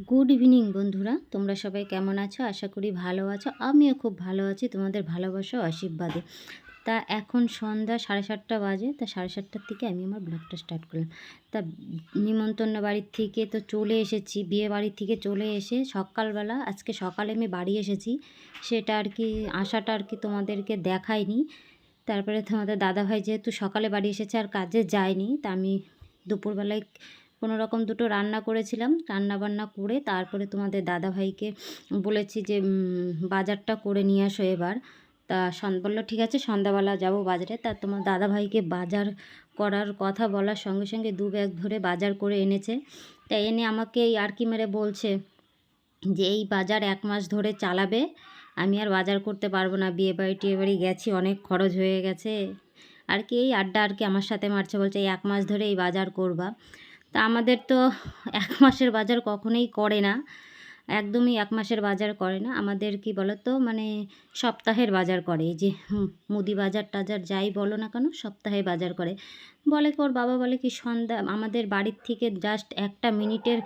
Good evening বন্ধুরা। তোমরা সবাই কেমন আছো? আশা করি ভালো আছো। আমিও খুব ভালো আছি। তোমাদের ভালোবাসা আশীর্বাদে। তা এখন সন্ধ্যা সাড়ে সাতটা বাজে। তা সাড়ে সাতটার থেকে আমি আমার ব্লগটা স্টার্ট করলাম। তা নিমন্ত্রণ বাড়ির থেকে তো চলে এসেছি। বিয়ে বাড়ির থেকে চলে এসে সকালবেলা, আজকে সকালে আমি বাড়ি এসেছি। সেটা আর কি, আশাটা আর কি তোমাদেরকে দেখাইনি। তারপরে তোমাদের দাদাভাই যেহেতু সকালে বাড়ি এসেছে আর কাজে যায়নি, তা আমি দুপুরবেলায় কোনো রকম দুটো রান্না করেছিলাম রান্না বান্না করে তারপরে তোমাদের দাদাভাইকে বলেছি যে বাজারটা করে নিয়ে আসো এবার। তা বলল, ঠিক আছে, সন্ধ্যাবেলা যাব বাজারে। তা তোমার দাদাভাইকে বাজার করার কথা বলার সঙ্গে সঙ্গে দু ব্যাগ ধরে বাজার করে এনেছে। তা এনে আমাকে এই আর কি মেরে বলছে যে, এই বাজার এক মাস ধরে চালাবে, আমি আর বাজার করতে পারব না। বিয়ে বাড়ি টিয়ে বাড়ি গেছি, অনেক খরচ হয়ে গেছে। আর কি এই আড্ডা আর কি আমার সাথে মারছে। বলছে এক মাস ধরে এই বাজার করবা। তা আমাদের তো এক মাসের বাজার কখনোই করে না। একদমই এক মাসের বাজার করে না। আমাদের কি বলো তো মানে সপ্তাহের বাজার করে। যে মুদি বাজার টাজার যাই বলো না কেন, সপ্তাহে বাজার করে। বলে কি ওর বাবা বলে কি, সন্ধ্যা, আমাদের বাড়ির থেকে জাস্ট একটা মিনিটের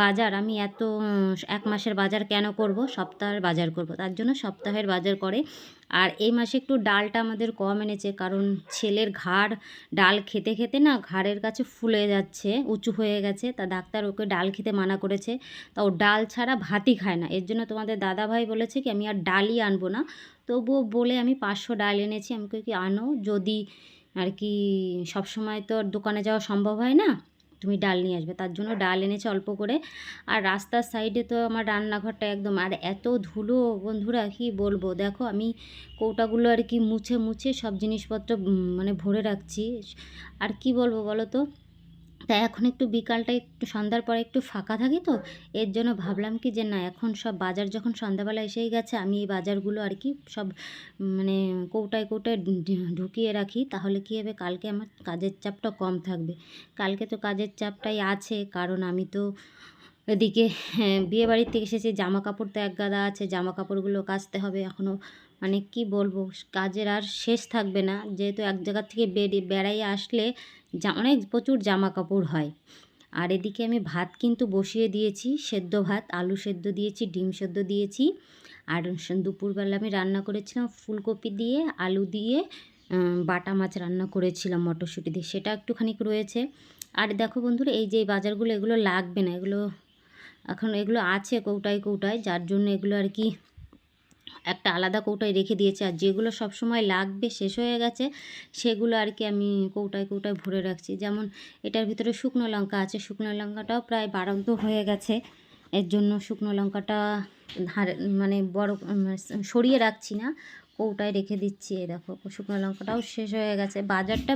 বাজার, আমি এত এক মাসের বাজার কেন করব? সপ্তাহের বাজার করব। তার জন্য সপ্তাহের বাজার করে। আর এই মাসে একটু ডালটা আমাদের কম এনেছে, কারণ ছেলের ঘাড় ডাল খেতে খেতে না ঘাড়ের কাছে ফুলে যাচ্ছে, উঁচু হয়ে গেছে। তা ডাক্তার ওকে ডাল খেতে মানা করেছে। তা ও ডাল ছাড়া ভাতই খায় না। এর জন্য তোমাদের দাদাভাই বলেছে কি, আমি আর ডালই আনব না। তবুও বলে, আমি পাঁচশো ডাল এনেছি। আমি কি, আনো। যদি আর কি সব সময় তো দোকানে যাওয়া সম্ভব হয় না তুমি ডাল নিয়ে আসবে। তার জন্য ডাল এনেছে অল্প করে। আর রাস্তার সাইডে তো আমার রান্নাঘরটা একদম, আর এত ধুলো বন্ধুরা, কি বলব? দেখো আমি কৌটাগুলো আর কি মুছে মুছে সব জিনিসপত্র মানে ভরে রাখছি। আর কি বলব বলো তো? তা এখন একটু বিকালটা একটু সন্ধ্যার পরে একটু ফাঁকা থাকি তো এর জন্য ভাবলাম কি যে না এখন সব বাজার যখন সন্ধ্যাবেলা এসেই গেছে আমি এই বাজারগুলো আর কি সব মানে কৌটায় কৌটায় ঢুকিয়ে রাখি তাহলে কী হবে কালকে আমার কাজের চাপটা কম থাকবে। কালকে তো কাজের চাপটাই আছে কারণ আমি তো এদিকে হ্যাঁ, বিয়ে বাড়ির থেকে এসেছি জামা কাপড় তো এক গাদা আছে জামা কাপড়গুলো কাচতে হবে এখনও মানে কি বলব কাজের আর শেষ থাকবে না যেহেতু এক জায়গা থেকে বেরিয়ে বেড়াই আসলে যা অনেক প্রচুর জামা কাপড় হয়। আর এদিকে আমি ভাত কিন্তু বসিয়ে দিয়েছি, সেদ্ধ ভাত, আলু সেদ্ধ দিয়েছি, ডিম সেদ্ধ দিয়েছি। আর দুপুরবেলা আমি রান্না করেছিলাম ফুলকপি দিয়ে, আলু দিয়ে বাটা মাছ রান্না করেছিলাম মটরশুঁটি দিয়ে, সেটা একটুখানি রয়েছে। আর দেখো বন্ধুরা, এই যে বাজারগুলো, এগুলো লাগবে না, এগুলো এখন এগুলো আছে কৌটায় কৌটায়, যার জন্য এগুলো আর কি একটা আলাদা কৌটায় রেখে দিয়েছে। আর যেগুলো সব সময় লাগবে, শেষ হয়ে গেছে, সেগুলো আর কি আমি কৌটায় কৌটায় ভরে রাখছি। যেমন এটার ভিতরে শুকনো লঙ্কা আছে, শুকনো লঙ্কাটাও প্রায় বাড়ন্ত হয়ে গেছে। এর জন্য শুকনো লঙ্কাটা ধারে মানে বড় মানে সরিয়ে রাখছি না, কৌটায় রেখে দিচ্ছি। এই দেখো, শুকনো লঙ্কাটাও শেষ হয়ে গেছে। বাজারটা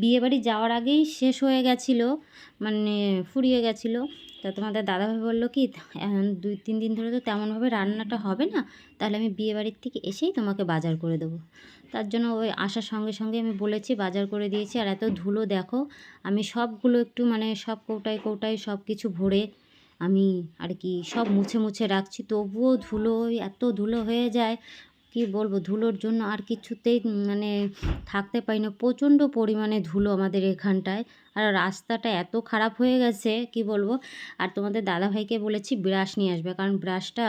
বিয়েবাড়ি যাওয়ার আগেই শেষ হয়ে গেছিল মানে ফুরিয়ে গেছিল। তা তোমাদের দাদাভাই বলল কি দুই তিন দিন ধরে তো তেমনভাবে রান্নাটা হবে না, তাহলে আমি বিয়ে বাড়ির থেকে এসেই তোমাকে বাজার করে দেবো। তার জন্য ওই আসার সঙ্গে সঙ্গে আমি বলেছি, বাজার করে দিয়েছি, আর এত ধুলো দেখো, আমি সবগুলো একটু মানে সব কৌটায় কৌটায় সব কিছু ভরে আমি আর কি সব মুছে মুছে রাখছি, তবুও ধুলো এত ধুলো হয়ে যায় কি বলব, ধুলোর জন্য আর কিছুতেই মানে থাকতে পারি না প্রচণ্ড পরিমাণে ধুলো আমাদের এখানটায়। আর রাস্তাটা এত খারাপ হয়ে গেছে, কি বলব? আর তোমাদের দাদাভাইকে বলেছি ব্রাশ নিয়ে আসবে, কারণ ব্রাশটা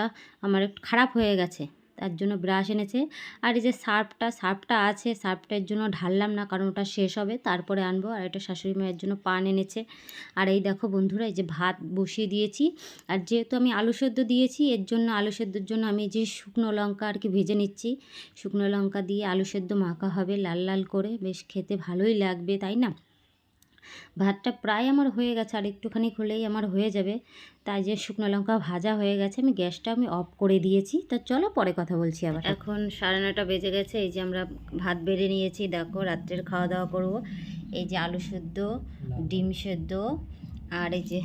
আমার একটু খারাপ হয়ে গেছে। তার জন্য ব্রাশ এনেছে। আর এই যে সার্ফটা সার্ফটা আছে, সার্ফটার জন্য ঢাললাম না কারণ ওটা শেষ হবে, তারপরে আনব। আর এটা শাশুড়ি মায়ের জন্য পান এনেছে। আর এই দেখো বন্ধুরা, এই যে ভাত বসিয়ে দিয়েছি। আর যেহেতু আমি আলু সেদ্ধ দিয়েছি, এর জন্য আলু সেদ্ধর জন্য আমি যে শুকনো লঙ্কা আর কি ভেজে নিচ্ছি, শুকনো লঙ্কা দিয়ে আলু সেদ্ধ মাখা হবে লাল লাল করে। বেশ খেতে ভালোই লাগবে, তাই না? ভাতটা প্রায় আমার হয়ে গেছে, আর একটুখানি হলেই আমার হয়ে যাবে। তাই যে শুকনো লঙ্কা ভাজা হয়ে গেছে, আমি গ্যাসটা আমি অফ করে দিয়েছি। তা চলো পরে কথা বলছি আবার। এখন সাড়ে নটা বেজে গেছে, এই যে আমরা ভাত বেড়ে নিয়েছি, দেখো রাত্রের খাওয়া দাওয়া করব। এই যে আলু সেদ্ধ, ডিম সেদ্ধ, আর এই যে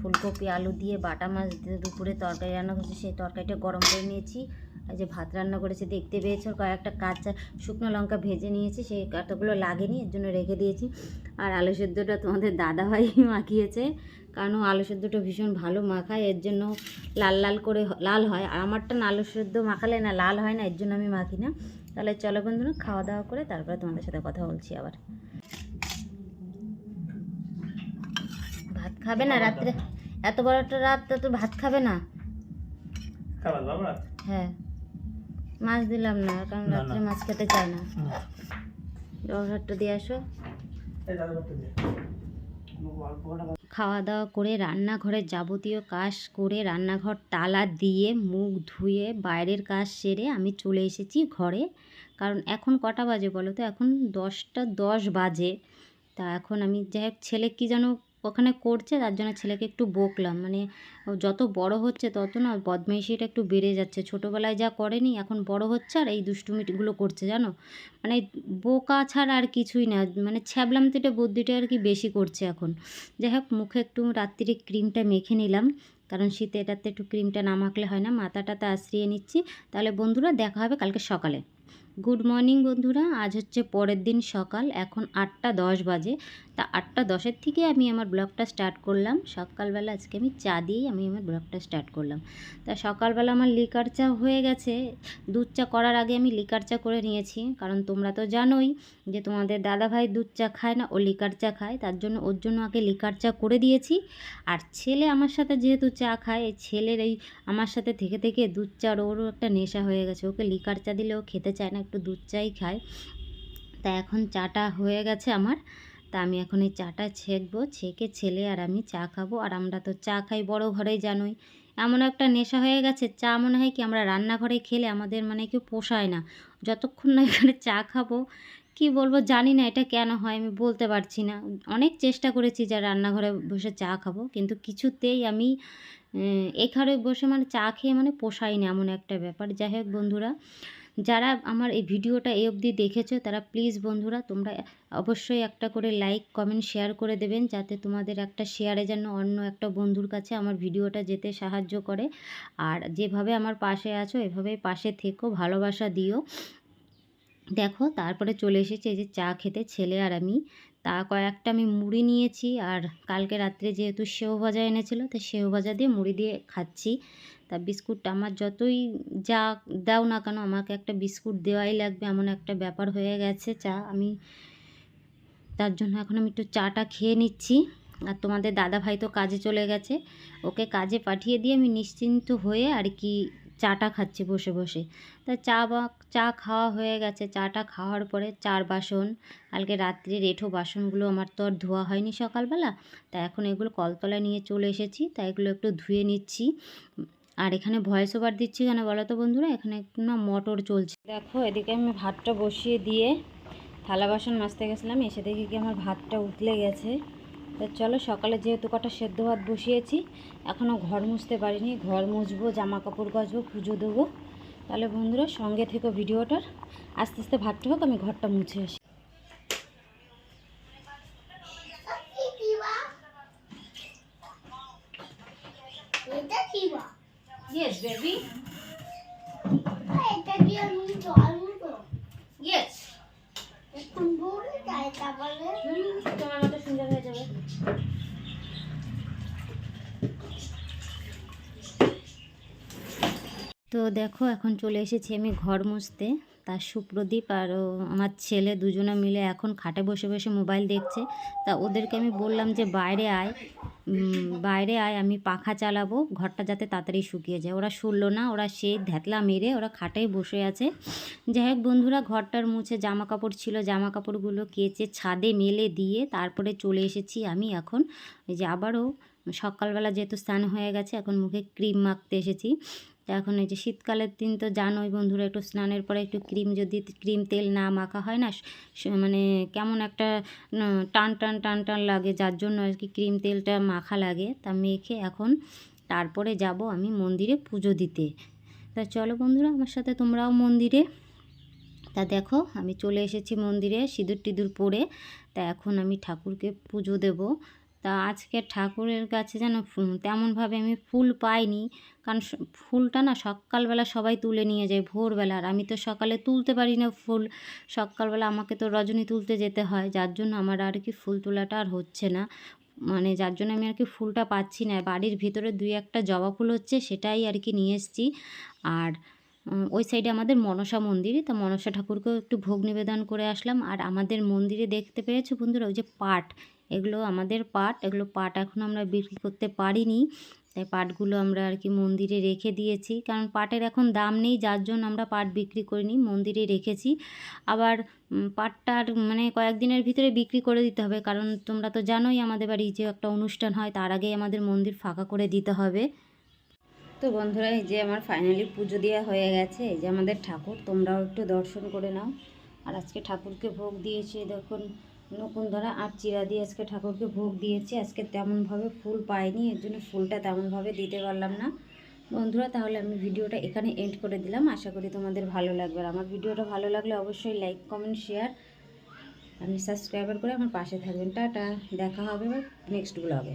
ফুলকপি, আলু দিয়ে বাটা মাছ দিয়ে দুপুরে তরকারি রান্না করছি সেই তরকারিটা গরম করে নিয়েছি। যে ভাত রান্না করেছি দেখতে পেয়েছ? কয়েকটা কাঁচা শুকনো লঙ্কা ভেজে নিয়েছি সেই কাঁটাগুলো লাগেনি এর জন্য রেখে দিয়েছি। আর আলু সেদ্ধটা তোমাদের দাদাভাই মাখিয়েছে কারণ আলু সেদ্ধটা ভীষণ ভালো মাখায় এর জন্য লাল লাল করে লাল হয়। আর আমারটা না আলু সেদ্ধ মাখালে না লাল হয় না এর জন্য আমি মাখি না। তাহলে চলো বন্ধুরা খাওয়া দাওয়া করে তারপরে তোমাদের সাথে কথা বলছি আবার। ভাত খাবে না রাত্রে? এত বড় একটা রাত তো ভাত খাবে না। খাবার হ্যাঁ। মাছ দিলাম না কারণ। রাত্রে মাছ খেতে চায় না। জলঘাটটা দিয়ে আসো। খাওয়া দাওয়া করে রান্নাঘরের যাবতীয় কাজ করে রান্নাঘর তালা দিয়ে মুখ ধুয়ে বাইরের কাজ সেরে আমি চলে এসেছি ঘরে। কারণ এখন কটা বাজে বলো তো? এখন দশটা দশ বাজে। তা এখন আমি যাই হোক ছেলে কী যেন ওখানে করছে, তার জন্য ছেলেকে একটু বকলাম। মানে যত বড় হচ্ছে তত না বদমাইশিটা একটু বেড়ে যাচ্ছে। ছোটোবেলায় যা করেনি, এখন বড় হচ্ছে আর এই দুষ্টুমিগুলো করছে, জানো? মানে বোকা ছাড়া আর কিছুই না। মানে ছ্যাবলাম ছ্যাবলামতিটা বুদ্ধিটা আর কি বেশি করছে এখন। যাই হোক, মুখে একটু রাত্রিরে ক্রিমটা মেখে নিলাম। কারণ শীতে এটাতে একটু ক্রিমটা না মাখলে হয় না। মাথাটাতে আশ্রিয়ে নিচ্ছি। তাহলে বন্ধুরা, দেখা হবে কালকে সকালে। গুড মর্নিং বন্ধুরা, আজ হচ্ছে পরের দিন সকাল। এখন আটটা দশ বাজে। তা আটটা দশের থেকে আমি আমার ব্লগটা স্টার্ট করলাম। সকালবেলা আজকে আমি চা দিয়েই আমি আমার ব্লগটা স্টার্ট করলাম। তা সকালবেলা আমার লিকার চা হয়ে গেছে। দুধ চা করার আগে আমি লিকার চা করে নিয়েছি। কারণ তোমরা তো জানোই যে তোমাদের দাদা ভাই দুধ চা খায় না, ও লিকার চা খায়। তার জন্য ওর জন্য আগে লিকার চা করে দিয়েছি। আর ছেলে আমার সাথে যেহেতু চা খায়, এই ছেলের এই আমার সাথে থেকে থেকে দুধ চার ওরও একটা নেশা হয়ে গেছে। ওকে লিকার চা দিলে ও খেতে চায় না, একটু দুধ চাই খায়। তা এখন চাটা হয়ে গেছে আমার। তা আমি এখন এই চাটা ছেঁকবো, ছেঁকে ছেলে আর আমি চা খাব। আর আমরা তো চা খাই বড় ঘরেই, জানোই। এমন একটা নেশা হয়ে গেছে, চা মনে হয় কি আমরা রান্নাঘরে খেলে আমাদের মানে কেউ পোষায় না। যতক্ষণ না এখানে চা খাব, কি বলব জানি না এটা কেন হয়, আমি বলতে পারছি না। অনেক চেষ্টা করেছি যে রান্নাঘরে বসে চা খাব, কিন্তু কিছুতেই আমি এখানে বসে মানে চা খেয়ে মানে পোষাই না এমন একটা ব্যাপার। যাই হোক বন্ধুরা যারা আমার এই ভিডিওটা এই অবধি দেখেছ, তারা প্লিজ বন্ধুরা তোমরা অবশ্যই একটা করে লাইক কমেন্ট শেয়ার করে দেবেন, যাতে তোমাদের একটা শেয়ারে যেন অন্য একটা বন্ধুর কাছে আমার ভিডিওটা যেতে সাহায্য করে। আর যেভাবে আমার পাশে আছো, এভাবেই পাশে থেকো, ভালোবাসা দিও। দেখো, তারপরে চলে এসেছে, এই যে চা খেতে, ছেলে আর আমি। তা কয়েকটা আমি মুড়ি নিয়েছি, আর কালকে রাত্রে যেহেতু সেও ভাজা এনেছিল, তো সেও ভাজা দিয়ে মুড়ি দিয়ে খাচ্ছি। তা বিস্কুটটা আমার যতই যা দাও না কেন, আমাকে একটা বিস্কুট দেওয়াই লাগবে এমন একটা ব্যাপার হয়ে গেছে চা। আমি তার জন্য এখন আমি একটু চাটা খেয়ে নিচ্ছি। আর তোমাদের দাদা ভাই তো কাজে চলে গেছে, ওকে কাজে পাঠিয়ে দিয়ে আমি নিশ্চিন্ত হয়ে আর কি চাটা খাচ্ছি বসে বসে। তা চা বা, চা খাওয়া হয়ে গেছে। চাটা খাওয়ার পরে চার বাসন, কালকে রাত্রে রেঠো বাসনগুলো আমার তো আর ধোয়া হয়নি সকালবেলা, তা এখন এগুলো কলতলায় নিয়ে চলে এসেছি, তা এগুলো একটু ধুয়ে নিচ্ছি। আর এখানে ভয়েস ওভার দিচ্ছি কেন বলো তো বন্ধুরা? এখানে না মটর চলছে। দেখো, এদিকে আমি ভাতটা বসিয়ে দিয়ে থালা বাসন মাজতে গেছিলাম। এসে দেখি কি আমার ভাতটা উতলে গেছে। তো চলো, সকালে যেহেতু কটা সেদ্ধ ভাত বসিয়েছি এখনও ঘর মুছতে পারিনি। ঘর মুছবো জামা কাপড় কাচবো পুজো দেবো। তাহলে বন্ধুরা, সঙ্গে থেকে ভিডিওটার। আস্তে আস্তে ভাতটা হোক, আমি ঘরটা মুছে আসি এটা কি বা ইয়েস বেবি এটা কি আমি জল নিবো ইয়েস এখন বলে যাই তারপরে তো দেখো, এখন চলে এসেছি আমি ঘর মুছতে। তার সুপ্রদীপ আর আমার ছেলে দুজনে মিলে এখন খাটে বসে বসে মোবাইল দেখছে। তা ওদেরকে আমি বললাম যে বাইরে আয়। বাইরে আয়, আমি পাখা চালাবো, ঘরটা যাতে তাড়াতাড়ি শুকিয়ে যায়। ওরা শুনলো না, ওরা সেই ধ্যাতলা মেরে ওরা খাটেই বসে আছে। যাই হোক বন্ধুরা, ঘরটার মুছে জামা কাপড় ছিল জামা কাপড়গুলো কেচে ছাদে মেলে দিয়ে তারপরে চলে এসেছি আমি এখন। এই যে আবারও সকালবেলা যেহেতু স্নান হয়ে গেছে, এখন মুখে ক্রিম মাখতে এসেছি। এখন এই যে শীতকালের দিন তো জানোই বন্ধুরা, একটু স্নানের পরে একটু ক্রিম, যদি ক্রিম তেল না মাখা হয় না মানে কেমন একটা টান টান টান টান লাগে, যার জন্য আর কি ক্রিম তেলটা মাখা লাগে। তা মেখে এখন তারপরে যাব আমি মন্দিরে পুজো দিতে। তা চলো বন্ধুরা, আমার সাথে তোমরাও মন্দিরে। তা দেখো, আমি চলে এসেছি মন্দিরে সিঁদুর টিঁদুর পরে। তা এখন আমি ঠাকুরকে পুজো দেব। তা আজকে ঠাকুরের কাছে যেন তেমনভাবে আমি ফুল পাইনি। কারণ ফুলটা না সকালবেলা সবাই তুলে নিয়ে যায় ভোরবেলা, আর আমি তো সকালে তুলতে পারি না ফুল। সকালবেলা আমাকে তো রজনী তুলতে যেতে হয়, যার জন্য আমার আর কি ফুল তোলাটা আর হচ্ছে না। মানে যার জন্য আমি আর কি ফুলটা পাচ্ছি না। বাড়ির ভিতরে দুই একটা জবা ফুল হচ্ছে, সেটাই আর কি নিয়ে এসেছি। আর ওই সাইডে আমাদের মনসা মন্দির, তা মনসা ঠাকুরকেও একটু ভোগ নিবেদন করে আসলাম। আর আমাদের মন্দিরে দেখতে পেয়েছ বন্ধুরা, ওই যে পাট এগুলো আমাদের পাট, এগুলো পাট এখন আমরা বিক্রি করতে পারিনি। তাই পাটগুলো আমরা আর কি মন্দিরে রেখে দিয়েছি। কারণ পাটের এখন দাম নেই, যার জন্য আমরা পাট বিক্রি করিনি, মন্দিরে রেখেছি। আবার পাটটার মানে কয়েকদিনের ভিতরে বিক্রি করে দিতে হবে। কারণ তোমরা তো জানোই, আমাদের বাড়ি যে একটা অনুষ্ঠান হয়, তার আগেই আমাদের মন্দির ফাঁকা করে দিতে হবে। তো বন্ধুরা, এই যে আমার ফাইনালি পুজো দেওয়া হয়ে গেছে। এই যে আমাদের ঠাকুর, তোমরাও একটু দর্শন করে নাও। আর আজকে ঠাকুরকে ভোগ দিয়েছি, দেখুন। নকুনধরা আর চিরা দিয়ে আজকে ঠাকুরকে ভোগ দিয়েছি। আজকে তেমনভাবে ফুল পাইনি, এর জন্য ফুলটা তেমনভাবে দিতে পারলাম না। বন্ধুরা, তাহলে আমি ভিডিওটা এখানে এন্ড করে দিলাম। আশা করি তোমাদের ভালো লাগবে। আর আমার ভিডিওটা ভালো লাগলে অবশ্যই লাইক কমেন্ট শেয়ার আপনি সাবস্ক্রাইবার করে আমার পাশে থাকবেন। টাটা, দেখা হবে নেক্সট ব্লগে